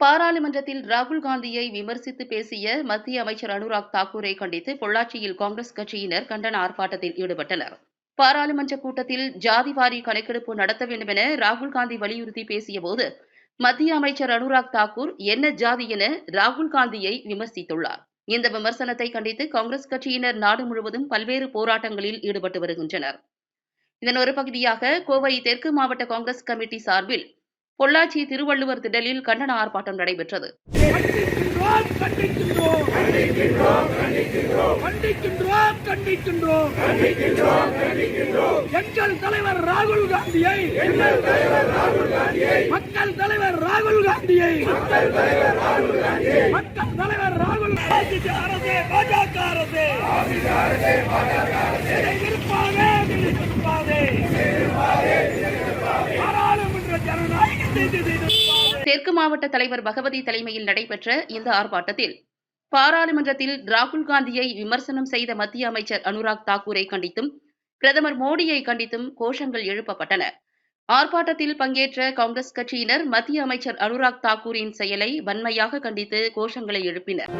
பாராளுமன்றத்தில் ராகுல் காந்தியை விமர்சித்து பேசிய மத்திய அமைச்சர் அனுராக் தாக்கூரை கண்டித்து பொள்ளாச்சியில் காங்கிரஸ் கட்சியினர் கண்டன ஆர்ப்பாட்டத்தில் ஈடுபட்டனர். பாராளுமன்ற கூட்டத்தில் ஜாதிவாரி கணக்கெடுப்பு நடத்த வேண்டும் என ராகுல் காந்தி வலியுறுத்தி பேசியபோது மத்திய அமைச்சர் அனுராக் தாக்கூர் என்ன ஜாதி என ராகுல் காந்தியை விமர்சித்துள்ளார். இந்த விமர்சனத்தை கண்டித்து காங்கிரஸ் கட்சியினர் நாடு முழுவதும் பல்வேறு போராட்டங்களில் ஈடுபட்டு வருகின்றனர். இதன் ஒரு பகுதியாக கோவை தெற்கு மாவட்ட காங்கிரஸ் கமிட்டி சார்பில் பொள்ளாச்சி திருவள்ளுவர் திடலில் கண்டன ஆர்ப்பாட்டம் நடைபெற்றது. எங்கள் தலைவர் ராகுல் காந்தியை தலைவர் ராகுல் காந்தியை மக்கள் தலைவர் ராகுல் காந்தியை மக்கள் தலைவர் ராகுல் காந்தியை மக்கள் தலைவர் ராகுல் காந்தி அரசே பாஜக அரசே. தெற்கு மாவட்ட தலைவர் பகவதி தலைமையில் நடைபெற்ற இந்த ஆர்ப்பாட்டத்தில் பாராளுமன்றத்தில் ராகுல் காந்தியை விமர்சனம் செய்த மத்திய அமைச்சர் அனுராக் தாக்கூரை கண்டித்தும் பிரதமர் மோடியை கண்டித்தும் கோஷங்கள் எழுப்பப்பட்டன. ஆர்ப்பாட்டத்தில் பங்கேற்ற காங்கிரஸ் கட்சியினர் மத்திய அமைச்சர் அனுராக் தாக்கூரின் செயலை வன்மையாக கண்டித்து கோஷங்களை எழுப்பினர்.